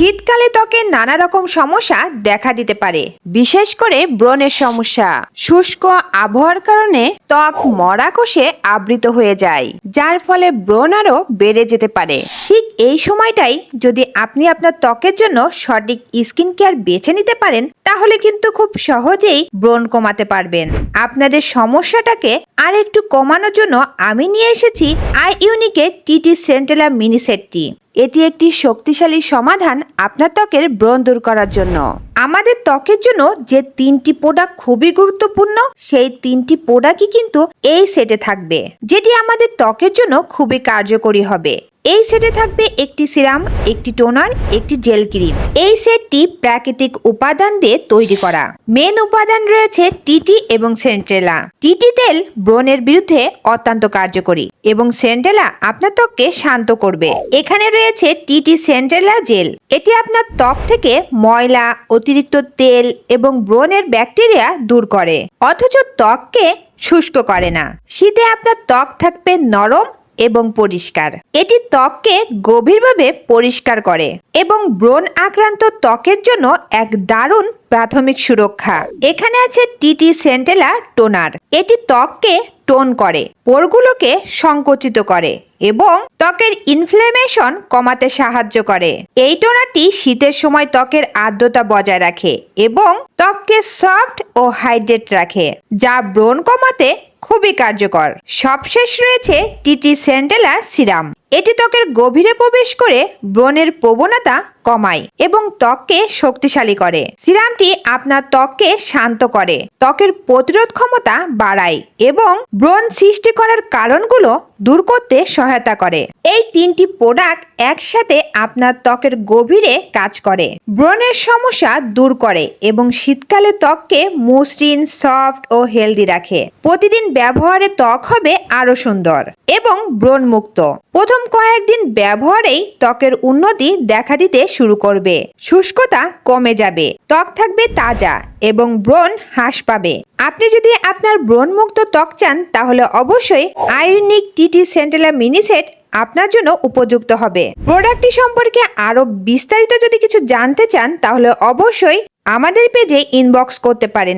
শীতকালে ত্বকে নানা রকম সমস্যা দেখা দিতে পারে, বিশেষ করে ব্রণের সমস্যা। শুষ্ক আবহাওয়ার কারণে ত্বক মরা কোষে আবৃত হয়ে যায়, যার ফলে ব্রণ আরও বেড়ে যেতে পারে। ঠিক এই সময়টাই যদি আপনি আপনার ত্বকের জন্য সঠিক স্কিন কেয়ার বেছে নিতে পারেন, তাহলে কিন্তু খুব সহজেই ব্রণ কমাতে পারবেন। আপনাদের সমস্যাটাকে আর একটু কমানোর জন্য আমি নিয়ে এসেছি আই ইউনিকের টিটি সেন্টেলা মিনি সেটটি এটি একটি শক্তিশালী সমাধান আপনার ত্বকের ব্রণ দূর করার জন্য। আমাদের ত্বকের জন্য যে তিনটি প্রোডাক্ট খুবই গুরুত্বপূর্ণ, সেই তিনটি প্রোডাক্টই কিন্তু এই সেটে থাকবে, যেটি আমাদের ত্বকের জন্য খুবই কার্যকরী হবে। এই সেটে থাকবে একটি সিরাম, একটি টোনার, একটি জেল ক্রিম। এই সেটটি প্রাকৃতিক উপাদান দিয়ে তৈরি করা। মেন উপাদান রয়েছে টিটি এবং সেন্ট্রেলা। টিটি তেল ব্রণের বিরুদ্ধে অত্যন্ত কার্যকরী এবং সেন্ট্রেলা আপনার ত্বককে শান্ত করবে। এখানে রয়েছে টিটি সেন্ট্রেলা জেল। এটি আপনার ত্বক থেকে ময়লা, অতিরিক্ত তেল এবং ব্রণের ব্যাকটেরিয়া দূর করে। অথচ ত্বককে শুষ্ক করে না। শীতে আপনার ত্বক থাকবে নরম এবং পরিষ্কার। এটি ত্বককে গভীরভাবে পরিষ্কার করে এবং ব্রণ আক্রান্ত ত্বকের জন্য এক দারুণ প্রাথমিক সুরক্ষা। এখানে আছে টিটি সেন্টেলা টোনার। এটি ত্বককে টোন করে, পোরগুলোকে সংকুচিত করে এবং ত্বকের ইনফ্লেমেশন কমাতে সাহায্য করে। এই টোনারটি শীতের সময় ত্বকের আর্দ্রতা বজায় রাখে এবং ত্বককে সফট ও হাইড্রেট রাখে, যা ব্রণ কমাতে খুবই কার্যকর। সবশেষ রয়েছে টিটি সেন্টেলা সিরাম। এটি ত্বকের গভীরে প্রবেশ করে ব্রণের প্রবণতা কমায় এবং ত্বককে শক্তিশালী করে। সিরামটি আপনার ত্বককে শান্ত করে, ত্বকের প্রতিরোধ ক্ষমতা বাড়ায় এবং ব্রণ সৃষ্টি করার কারণগুলো দূর করতে সহায়তা করে। এই তিনটি প্রোডাক্ট একসাথে আপনার ত্বকের গভীরে কাজ করে। ব্রণের সমস্যা দূর করে এবং শীতকালে ত্বককে মসৃণ, সফট ও হেলদি রাখে। প্রতিদিন ব্যবহারে ত্বক হবে আরও সুন্দর এবং ব্রণ মুক্ত প্রথম কয়েকদিন ব্যবহারেই ত্বকের উন্নতি দেখা দিতে শুরু করবে। শুষ্কতা কমে যাবে, ত্বক থাকবে তাজা এবং ব্রণ হ্রাস পাবে। আপনি যদি আপনার ব্রণমুক্ত ত্বক চান, তাহলে অবশ্যই আয়নিক টিটি সেন্টেলা মিনিসেট আপনার জন্য উপযুক্ত হবে। প্রোডাক্টটি সম্পর্কে আরও বিস্তারিত যদি কিছু জানতে চান, তাহলে অবশ্যই আমাদের পেজে ইনবক্স করতে পারেন।